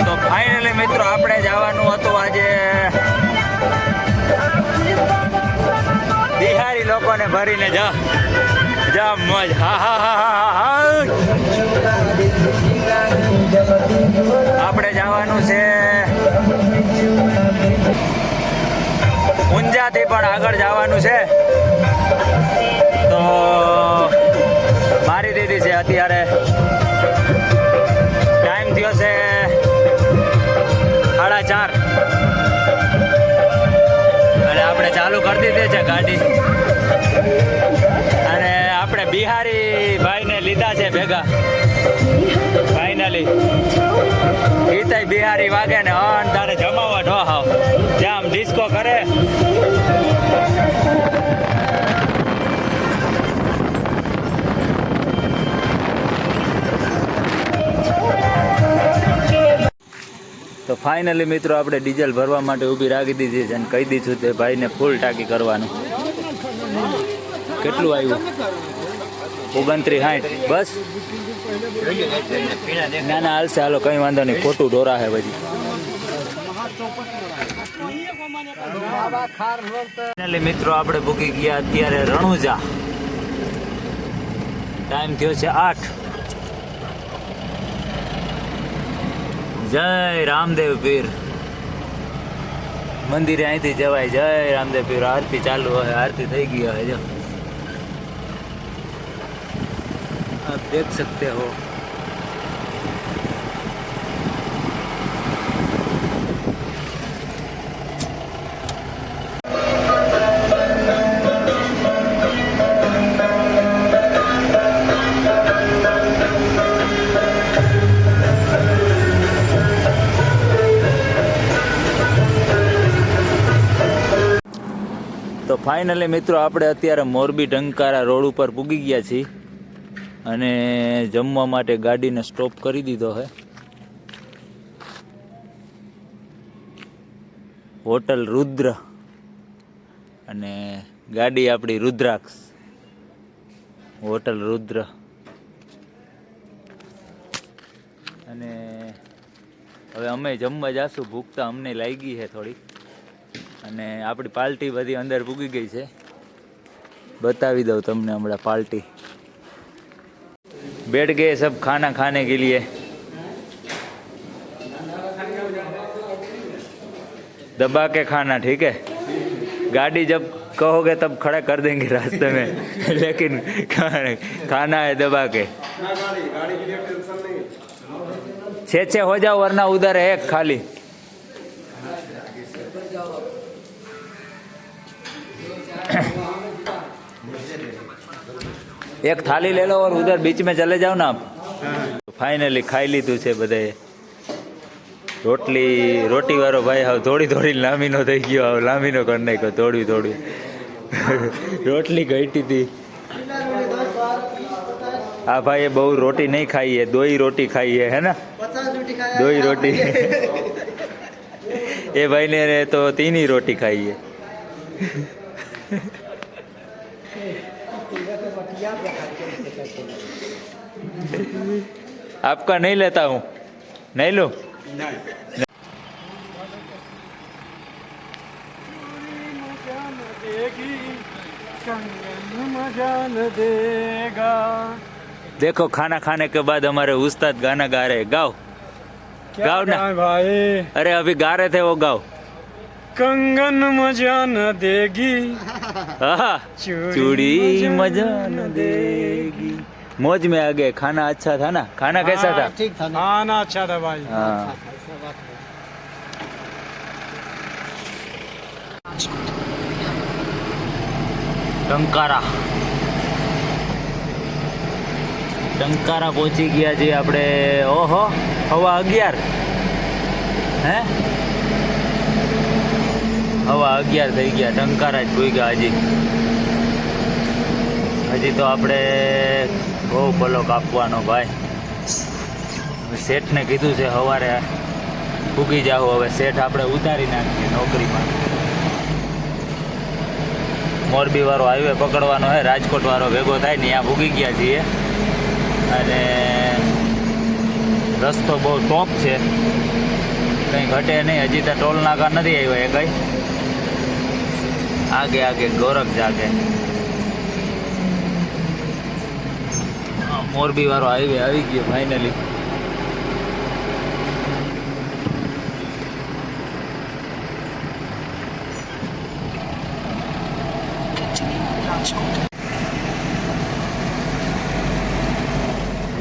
તો ફાઇનલી મિત્રો આપણે જવાનું હતું આજે બિહારી લોકોને ભરીને જા. જા. મોજ હા હા હા હા. આપણે જવાનું છે ઊંઝાથી પણ આગળ જવાનું છે. તો અત્યારે ટાઈમ થયો છે સાડા ચાર. અને આપણે ચાલુ કરી દીધી છે ગાડી. અને આપણે બિહારી ભાઈને લીધા છે ભેગા. ગીતાય બિહારી વાગે ને અન તારે જમાવટ હો હાવ. જામ ડિસ્કો કરે ફાઇનલી મિત્રો આપણે ડીઝલ ભરવા માટે ઊભી રાખી દીધી છે અને કહી દીધું તે ભાઈને ફૂલ ટાંકી કરવાનું. કેટલું આવ્યું? ઓગણત્રીસ, સાઠ, બસ? ના ના, હાલશે, હાલો, કંઈ વાંધો નહીં, ખોટું ઢોરા છે પછી. મિત્રો, આપણે ભૂકી ગયા, અત્યારે રણુજા. ટાઈમ થયો છે આઠ. જય રામદેવ પીર મંદિરે અહીંથી જવાય જય રામદેવ પીર આરતી ચાલુ હોય આરતી થઈ ગઈ હોય જો આપ દેખ સકતે હો ફાઇનલી મિત્રો, આપણે અત્યારે મોરબી ટંકારા રોડ ઉપર પૂગી ગયા છીએ અને જમવા માટે ગાડીને સ્ટોપ કરી દીધો છે. હોટલ રુદ્ર અને ગાડી આપણી રુદ્રાક્ષ. હોટલ રુદ્ર. અને હવે અમે જમવા જાશું ભૂખતા અમને લાગી છે થોડી અને આપણી પાર્ટી બધી અંદર પૂગી ગઈ છે બતાવી દઉં તમને હમણાં પાર્ટી बैठ गए सब खाना खाने के लिए दबा के खाना ठीक है गाड़ी जब कहोगे तब खड़ा कर देंगे रास्ते में लेकिन खाना खाना है दबा के छः छः हो जाओ वरना उधर है एक खाली એક थाली લેલો लो और उधर बीच में चले जाओ ना आप फाइनली લીધું છે બધે. રોટલી રોટી વાળો ભાઈ હાવ થોડી થોડી લાંબીનો થઈ ગયો હાવ લાંબીનો કરી નાખ્યો થોડી થોડી રોટલી ઘટી હતી આ ભાઈએ બહુ રોટી નહીં ખાઈએ દોઈ રોટી ખાઈએ હે ને? દોઈ રોટી. એ ભાઈને તો તીની રોટી ખાઈએ. आपका नहीं लेता हूँ। नहीं लूँ? देखो खाना खाने के बाद हमारे उस्ताद गाना गा रहे गाओ। गाओ ना। भाई? अरे अभी गा रहे थे वो गाओ। कंगन मज़ा न देगी। चूड़ी मज़ा न देगी। मौज में आ गए खाना अच्छा था ना खाना कैसा था ठीक था खाना अच्छा था भाई हाँ ટંકારા ટંકારા પહોંચી ગયા છીએ આપણે ઓહો હવા અગિયાર હે હવા અગિયાર થઈ ગયા ટંકારા જ ભૂગ્યા હજી હજી તો આપણે બહુ પલો કાપવાનો ભાઈ. શેઠને કીધું છે સવારે ઉગી જાવ હવે શેઠ આપણે ઉતારી નાખીએ નોકરીમાં. મોરબી વાળો હાઈવે પકડવાનો હે રાજકોટ વાળો ભેગો થાય ને ત્યાં ભૂગી ગયા છીએ. અને રસ્તો બહુ ટોપ છે. કંઈ ઘટે નહીં, હજી તો ટોલ નાકા નથી આવ્યો એ કંઈ. આગે આગે, ગોરખ જાગે. મોરબી વાળો હાઈવે આવી ગયો ફાઇનલી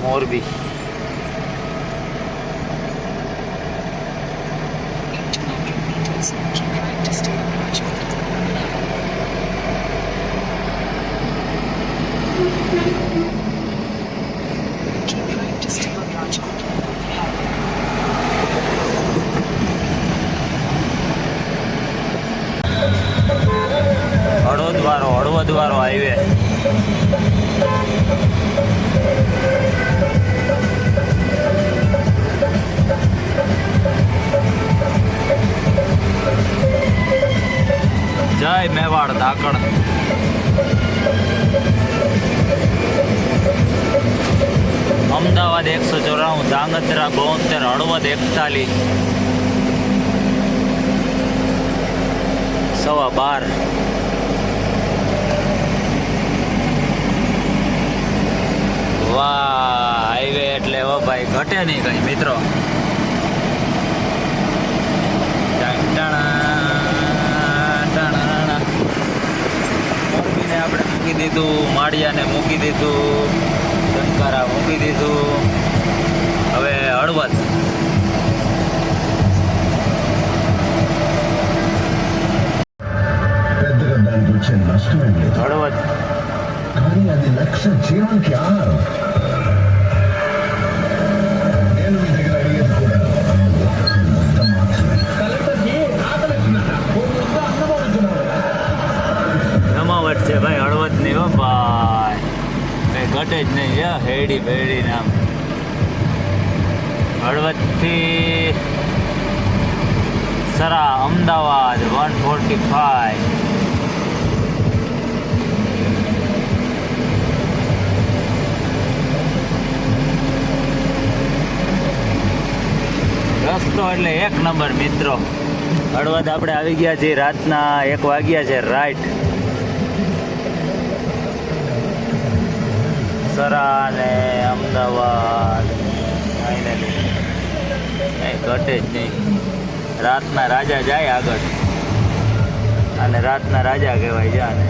મોરબી. જય મેવાડ ધાકડ. અમદાવાદ એકસો ચોરાણું, ધાંગધ્રા બોતેર, હળવદ એકતાલીસ. સવા બાર. વાહ, હાઈવે એટલે ભાઈ, ઘટે નહીં કઈ, મિત્રો. મૂકી દીધું માળિયાને મૂકી દીધું ટંકારા મૂકી દીધું. હવે હળવદ. હળવદ. જીવન ક્યાં જ નહીં હેડી બેડી નામ હળવદથી Sara Ahmedabad one forty five. રસ્તો એટલે એક નંબર, મિત્રો. હળવદ આપણે આવી ગયા છીએ રાતના એક વાગ્યા છે રાઈટ સરા ને અમદાવાદ. ફાઇનલી કંઈ ઘટે જ નહીં. રાતના રાજા જાય આગળ. અને રાતના રાજા કહેવાય જાને.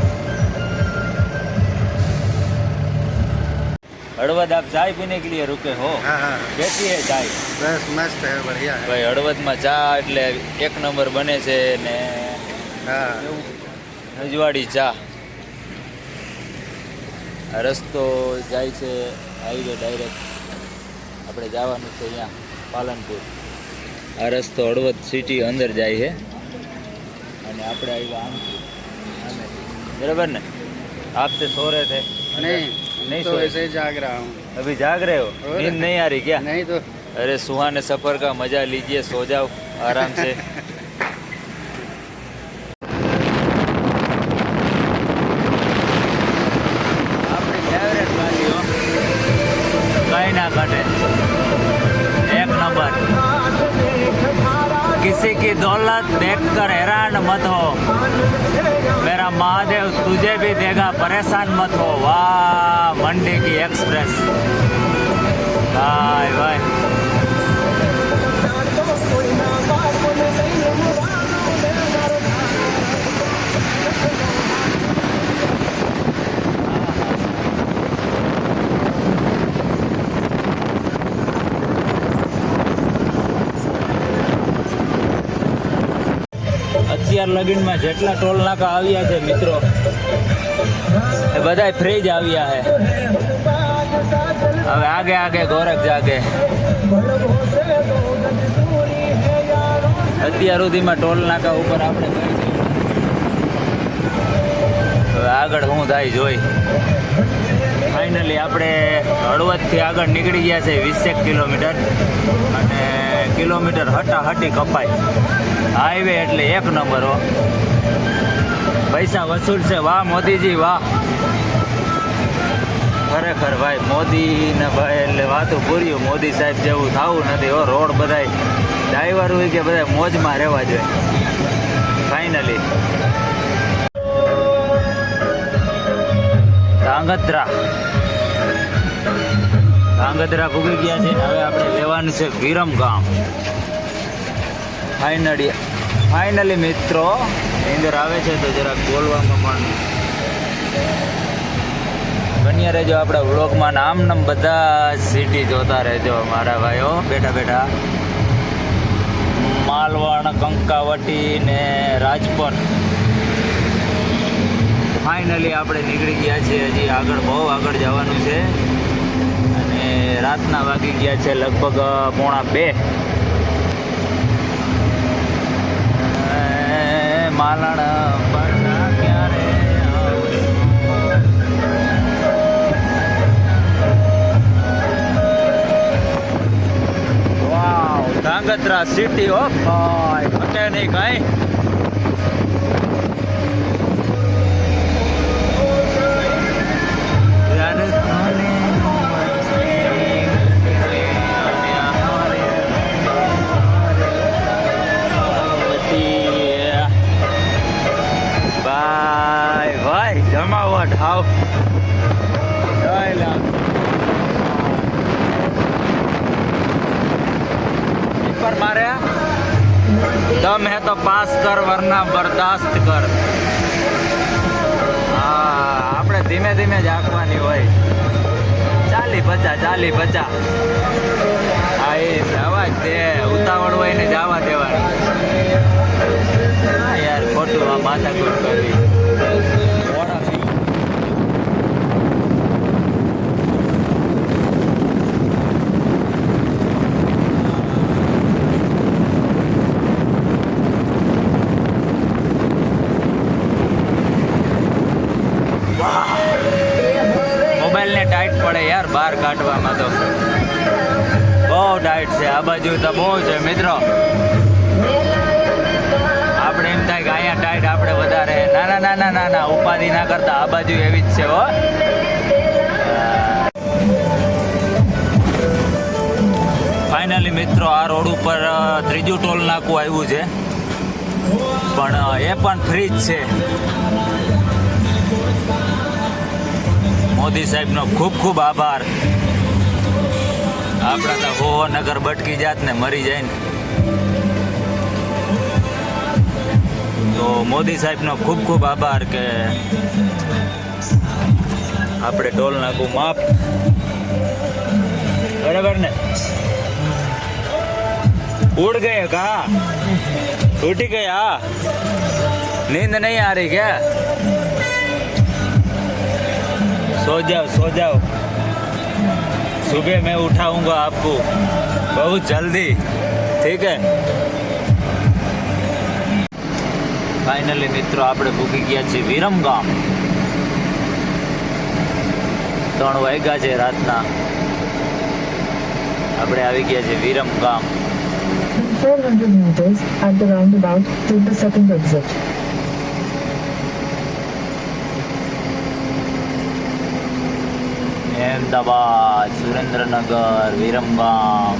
હળવદ આપ ચા પીને કે લીએ રૂકે હો? કેસી હે. ચા બસ મસ્ત હે બઢિયા હે. ભાઈ હળવદમાં ચા એટલે એક નંબર બને છે ને હા. રજવાડી ચા. રસ્તો જાય છે હાઈવે ડાયરેક્ટ આપણે જવાનું છે અહીંયા પાલનપુર આ રસ્તો હળવદ સિટી અંદર જાય છે અને આપણે આવ્યા આમ આમે. બરાબર ને આપ તે સો रहे थे नहीं नहीं तो सोए ऐसे ही जाग रहा हूँ अभी जाग रहे हो और? नींद नहीं आ रही क्या नहीं तो अरे सुहाने सफर का मजा लीजिए सो जाओ आराम से મહાદેવ તુજે ભી દેગા પરેશાન મત હો. વાહ મંડી કી એક્સપ્રેસ. ભાઈ ભાઈ. અત્યાર લગીનમાં જેટલા ટોલ નાકા આવ્યા છે મિત્રો, એ બધા ફ્રી જ આવ્યા છે. હવે આગે આગે ગોરખ જાગે. અત્યાર સુધીમાં ટોલ નાકા ઉપર આપણે હવે આગળ શું થાય જોઈ. ફાઇનલી આપણે હળવદથી આગળ નીકળી ગયા છે વીસેક કિલોમીટર. અને કિલોમીટર હટાહટી કપાય. હાઈવે એટલે એક નંબર હો. પૈસા વસૂલ છે. વાહ, મોદીજી, વાહ. ખરેખર ભાઈ મોદી ને ભાઈ, એટલે વાતું પૂર્યું. મોદી સાહેબ જેવું થવું નથી હો. રોડ બધાય ડ્રાઈવર હોય કે બધા મોજમાં રહેવા જોઈએ. ફાઇનલી ધાંગધ્રા. ધાંગધ્રા ભૂગી ગયા છે. હવે આપણે લેવાનું છે વિરમ ગામ ફાઇનલી ફાઇનલી મિત્રો નીંદર આવે છે તો જરાક બોલવામાં પણ બન્યા રહેજો આપણા વ્લોગમાં. નામ નામ બધા સિટી જોતા રહેજો મારા ભાઈઓ. બેઠા બેઠા. માલવણ કંકાવટી ને રાજપણ ફાઇનલી આપણે નીકળી ગયા છીએ. હજી આગળ બહુ આગળ જવાનું છે. અને રાતના વાગી ગયા છે લગભગ પોણા બે એ માલણ પાછા ક્યારે? વાવ ધાંગધ્રા સિટી હો ભાઈ ઘટે હાવ જય લાલ. પર મારે દમ હે તો પાસ કર, વરના બરદાસ્ત કર. હા, આપણે ધીમે ધીમે જ આંકવાની હોય. ચાલી પચા ચાલી પચા. હા, એ જવા જ દે. ઉતાવળ હોય ને જવા દેવાની. યાર, ખોટું આ માથાકૂટ કરવી આ બાજુ તો બહુ છે મિત્રો. આપણે એમ થાય કે અહીંયા ટાઈટ આપણે વધારે ના ના ના ના ના ના ઉપાધિ ના કરતા આ બાજુ એવી જ છે હો. ફાઇનલી મિત્રો આ રોડ ઉપર ત્રીજું ટોલ નાકું આવ્યું છે. પણ એ પણ ફ્રી જ છે. મોદી સાહેબનો ખૂબ ખૂબ આભાર. આપણા તો હો હો નગર બટકી જાત ને મરી જાય ને તો મોદી સાહેબનો ખૂબ ખૂબ આભાર કે આપણે ટોલ નાકું માફ બરાબર ને ઉડ ગયે કા टूटी गया नींद नहीं आ रही क्या सो जाओ सो जाओ सुबह मैं उठाऊंगा आपको बहुत जल्दी ठीक है ફાઇનલી મિત્રો આપણે ભૂકી ગયા છીએ વિરમ ગામ ત્રણ વાગ્યા છે રાતના આપણે આવી ગયા છીએ વિરમ ગામ In 400 meters, at the roundabout, take the second exit. Ahmedabad Surendranagar Viramgam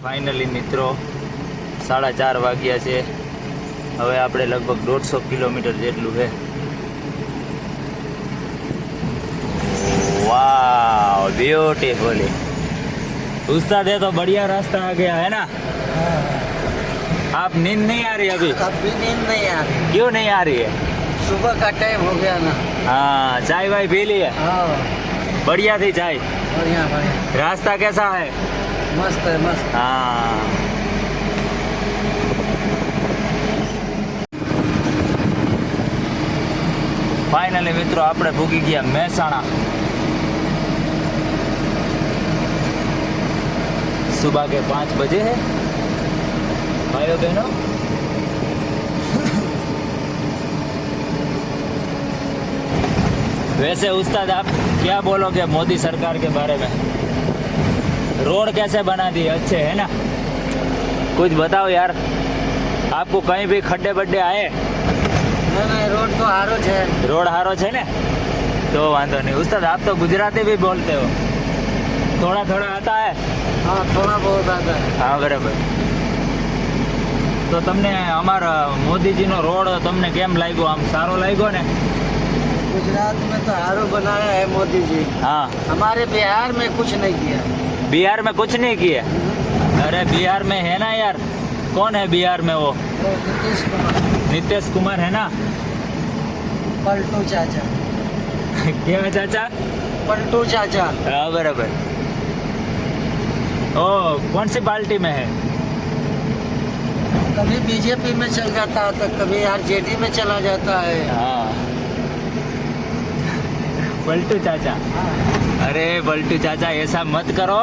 finally મિત્રો સાડા ચાર વાગ્યા છે હવે આપણે લગભગ દોઢસો કિલોમીટર જેટલું છે वाह ब्यूटीफुल उस्ताद है तो बढ़िया रास्ता आ गया है ना आप नींद नहीं आ रही अभी अभी नींद नहीं आ रही क्यों नहीं आ रही है सुबह का टाइम हो गया ना हाँ चाय वाय पी ली है हाँ बढ़िया थी चाय बढ़िया बढ़िया रास्ता कैसा है मस्त है मस्त હા ફાઇનલી મિત્રો આપણે ભૂગી ગયા મહેસાણા सुबह के पाँच बजे है भाइयों बहनों वैसे उस्ताद आप क्या बोलोगे मोदी सरकार के बारे में रोड कैसे बना दिए अच्छे है ना कुछ बताओ यार आपको कहीं भी खड्डे बड्डे आए ના ના રોડ તો સારો છે રોડ હારો છે ને तो वांधो नहीं उस्ताद आप तो गुजराती भी बोलते हो थोड़ा थोड़ा आता है हाँ थोड़ा बहुत आता है હા બરાબર તો તમને અમારા મોદીજીનો રોડ તમને કેમ લાગ્યો આમ સારો લાગ્યો ને गुजरात में तो हारू बनाया है मोदी जी। हाँ। हमारे बिहार में कुछ नहीं किया। बिहार में कुछ नहीं किया। अरे बिहार में है ना यार। कौन है बिहार में वो? नीतीश कुमार। नीतीश कुमार है ना? पलटू चाचा। क्या चाचा? पलटू चाचा। हाँ बराबर। ओ कौन सी पार्टी में है? कभी बीजेपी में चल जाता है तो कभी आरजेडी में चला जाता है। हाँ। पलटू चाचा अरे बल्टू चाचा ऐसा मत करो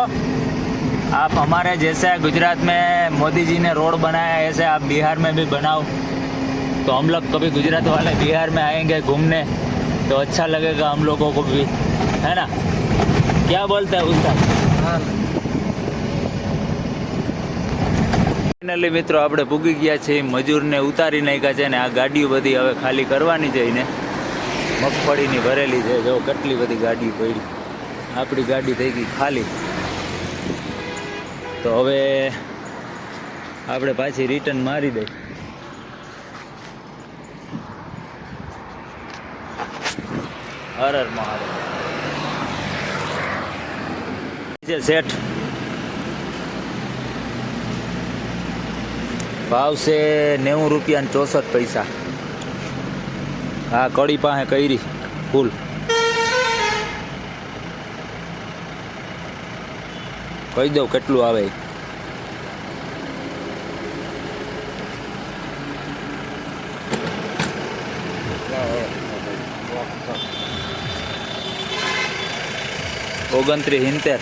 आप हमारे जैसे गुजरात में मोदी जी ने रोड बनाया है, ऐसे आप बिहार में भी बनाओ तो हम लोग कभी गुजरात वाले बिहार में आएंगे घूमने तो अच्छा लगेगा हम लोगों को भी है ना क्या बोलते हैं उसका हाँ ફાઇનલી મિત્રો આપણે પૂગી ગયા છીએ મજૂરને ઉતારી નાખ્યા છે ને આ ગાડીઓ બધી હવે ખાલી કરવાની છે એને મગફળીની ભરેલી છે. જો કેટલી બધી ગાડી પડી. આપણી ગાડી થઈ ગઈ ખાલી. તો હવે આપણે પાછી રિટર્ન મારી દઈ હરર હર મહાદેવ શેઠ ભાવ છે નેવું રૂપિયા ને ચોસઠ પૈસા. હા, કડી પાસે કરી. ફૂલ. કહી દઉં કેટલું આવે. ઓગણત્રીસ સિત્તેર.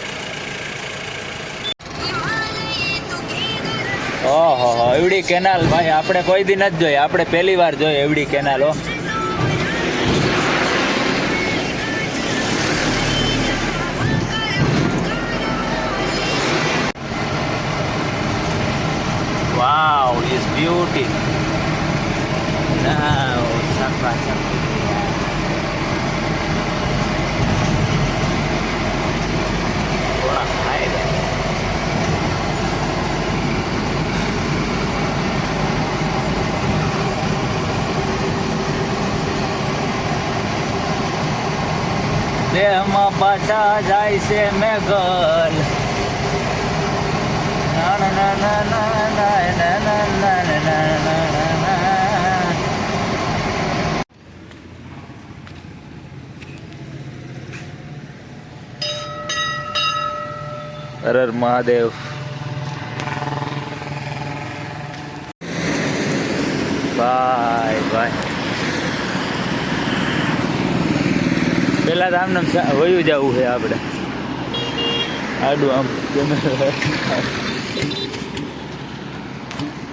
ઓહો એવડી કેનાલ ભાઈ, આપણે કોઈ દી નથી જોઈ આપણે પહેલી વાર જોઈ એવડી કેનાલ, હો. cloud is beautiful. Now, Sakra, Sakra. દેહમાં પાછા જાય છે મેઘલ હર મહાદેવ. બાય બાય પેલા તો આમને વયું જવું છે આપણે. આડું આમ કેમેરા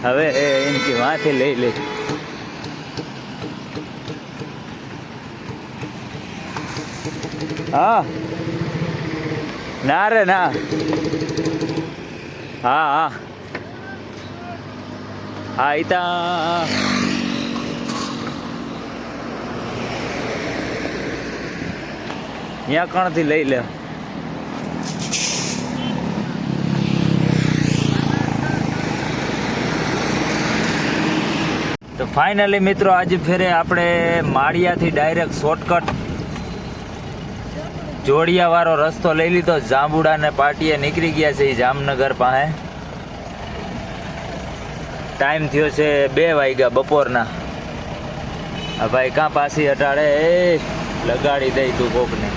હવે એ એની માથે લઈ લે. હા. ના રે, ના. હા હા. હા એ ત્યાં કણથી લઈ લે. ફાઇનલી મિત્રો, આજે ફેરે આપણે માળિયાથી ડાયરેક્ટ શોર્ટકટ જોડિયાવાળો રસ્તો લઈ લીધો. જાંબુડા ને પાટીએ નીકળી ગયા છે એ જામનગર પાસે. ટાઈમ થયો છે બે વાગ્યા બપોરના. આ ભાઈ કાં પાછી હટાડે એ, લગાડી દઈ તું કોકને.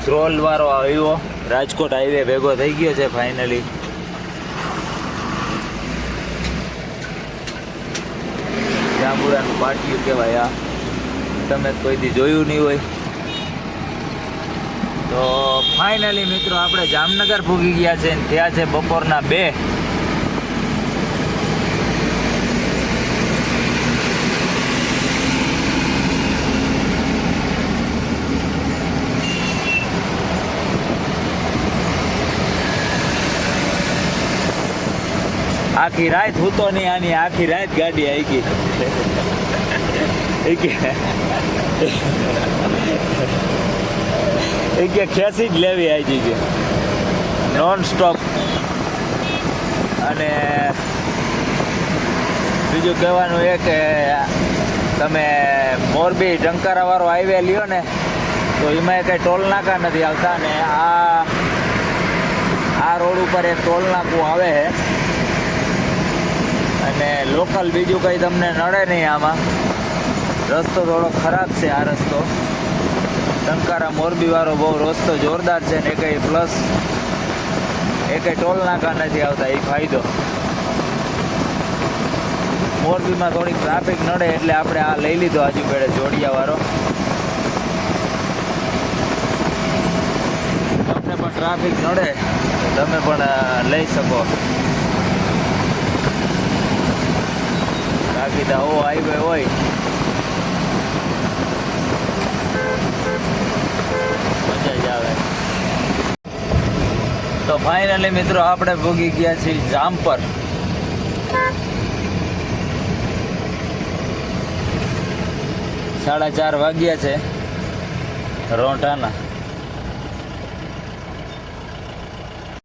ટ્રોલવાળો આવ્યો. રાજકોટ હાઈવે ભેગો થઈ ગયો છે ફાઇનલી જાંબુડાનું પાટિયું કહેવાય આ. તમે કોઈ દી જોયું નહીં હોય. તો ફાઇનલી મિત્રો, આપણે જામનગર ભૂગી ગયા છે ત્યાં છે બપોરના બે. આખી રાત હું તો નહીં, આની આખી રાત ગાડી આવી ગઈ એ કે ખેંચી જ લેવી આવી ગઈ નોન સ્ટોપ અને બીજું કહેવાનું એ કે તમે મોરબી ટંકારાવાળો હાઈવે લ્યો ને, તો એમાં કંઈ ટોલ નાકા નથી આવતા ને આ આ રોડ ઉપર એક ટોલ નાકું આવે છે. અને લોકલ બીજું કંઈ તમને નડે નહીં આમાં. રસ્તો થોડો ખરાબ છે આ રસ્તો. ટંકારા મોરબીવાળો બહુ રસ્તો જોરદાર છે ને કંઈ પ્લસ એકે ટોલ નાકા નથી આવતા એ ફાયદો. મોરબીમાં થોડીક ટ્રાફિક નડે એટલે આપણે આ લઈ લીધો હજુ પેડે જોડિયાવાળો. તમને પણ ટ્રાફિક નડે, તમે પણ લઈ શકો. બાકી તો આવો હાઈવે હોય. તો ફાઇનલી મિત્રો આપણે ભોગી ગયા છીએ જામ પર. સાડા ચાર વાગ્યા છે રોંટાના